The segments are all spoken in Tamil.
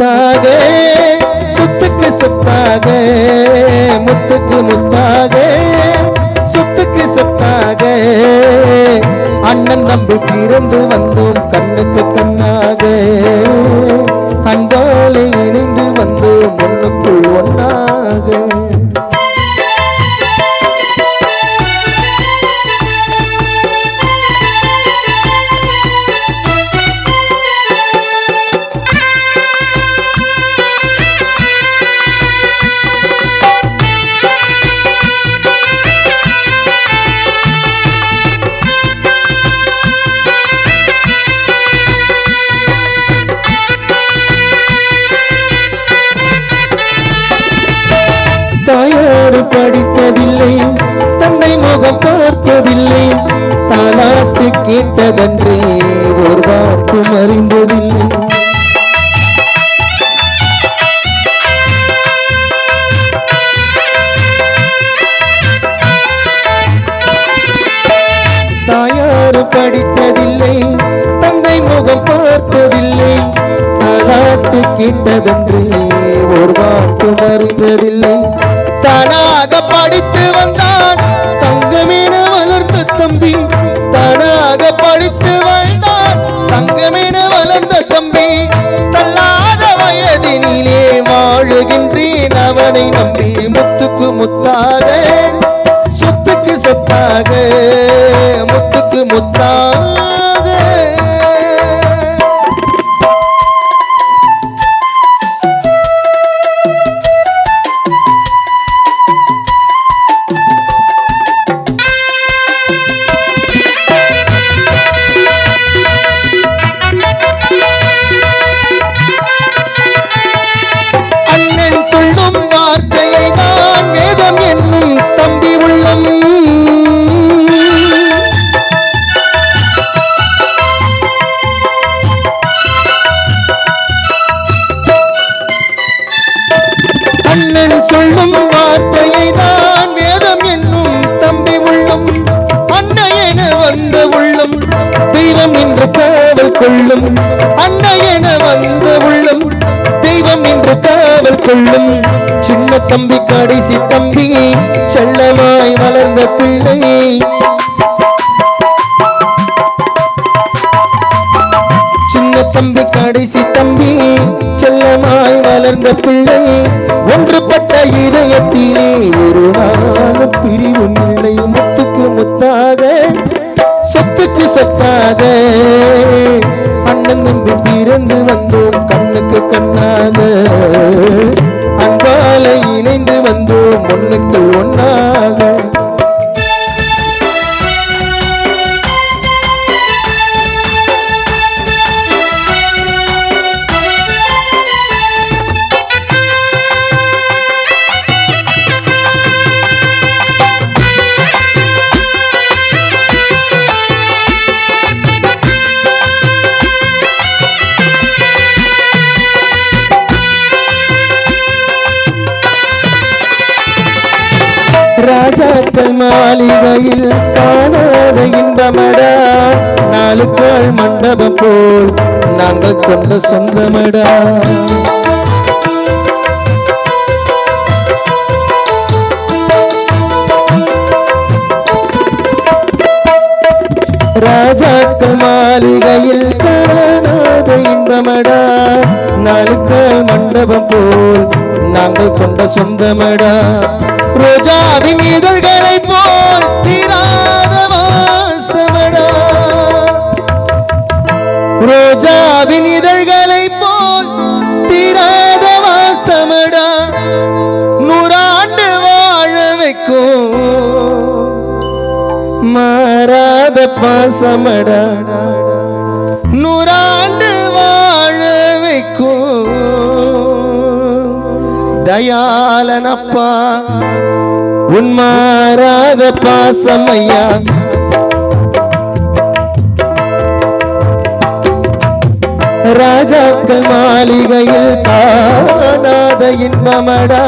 முத்தாக சுத்துக்கு சுத்தாக முத்துக்கு முத்தாக சுத்துக்கு சுத்தாக. அண்ணன் தம்பி பிறந்து வந்தோம் கண்ணுக்கு கண்ணாக யாரு படித்ததில்லை? தந்தை முகம் பார்த்ததில்லை. தாலாட்டு கேட்டதன்றே ஒரு வார்ப்பும் அறிந்ததில்லை தாயாரு படித்ததில்லை. தந்தை முகம் பார்த்ததில்லை. தாலாட்டு கேட்டதன்றே ஒரு வார்ப்பும் அறிந்ததில்லை llorar அண்ணன் சொல்லும் வார்த்தையை தான் வேதம் என்னும் தம்பி உள்ளம் அன்னையென வந்த உள்ளம் தெய்வம் என்று காவல் கொள்ளும். அன்னையென வந்த உள்ளம் தெய்வம் என்று காவல் கொள்ளும். சின்ன தம்பி கடைசி தம்பி செல்லமாய் வளர்ந்த பிள்ளை தம்பி கடைசி தம்பி செல்லமாய் வளர்ந்த பிள்ளை. ஒன்றுபட்ட இதயத்திலே ஒரு நாள் பிரிவு நிலை முத்துக்கு முத்தாக சொத்துக்கு சொத்தாக. அண்ணன் தம்பி பிறந்து வந்தோம் கண்ணுக்கு கண்ணாக. ராஜாக்கள் மாளிகையில் காணாத இன்பமடா. நாளுக்கால் மண்டபம் போல் நாங்கள் கொண்ட சொந்தமடா. ராஜாக்கள் மாளிகையில் காணாத இன்பமடா. நாளுக்கால் மண்டபம் போல் நாங்கள் கொண்ட சொந்தமடா. ரோஜாவின் இதழ்களை போல் தீராத வாசமடா. ரோஜாவின் இதழ்களை போல் தீராத வாசமடா. நூறாண்டு வாழ வைக்கும். மாறாத பாசமடா. நூறாண்டு தயாளனப்பா. உன்மாறாத பாசமையா? ராஜாக்கள் மாளிகையில் காணாத இன்பமடா.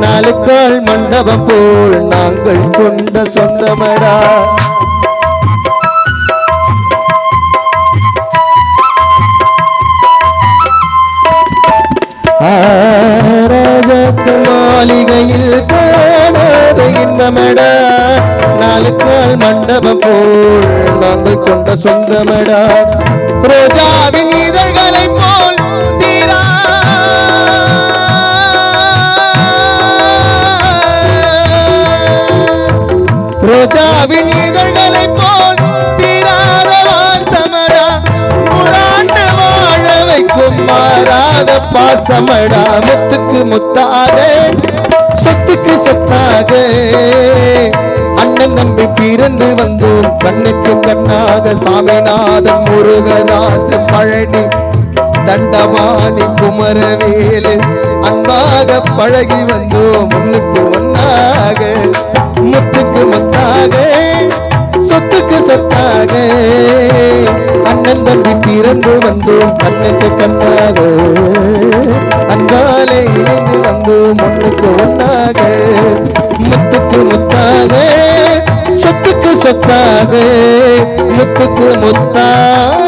நாளுக்கால் மண்டபம் போல் நாங்கள் கொண்ட சொந்தமடா. ராஜாக்கள் மாளிகையில் காணாத இன்பமடா. நாலு கால் மண்டபம் போல் நாங்கள் கொண்ட சொந்தமடா. ரோஜாவின் மாறாத பாசமடா முத்துக்கு முத்தாக சொத்துக்கு சொத்தாக. அண்ணன் தம்பி பிறந்து வந்தோம் கண்ணுக்கு கண்ணாக சாமிநாதன் முருகதாச பழனி தண்டவாணி குமரவேலு அன்பாக பழகி வந்தோம் முன்னுக்கு ஒன்னாக. முத்துக்கு முத்தாக சொத்துக்கு சொத்தாக. அண்ணன் பிறந்து வந்தோம். கண்ணுக்கு கண்ணாக. அன்பாலே இணைந்து வந்தோம். ஒன்றுக்கு ஒன்றாக. முத்துக்கு முத்தாக. சொத்துக்கு சொத்தாக. முத்துக்கு முத்தாக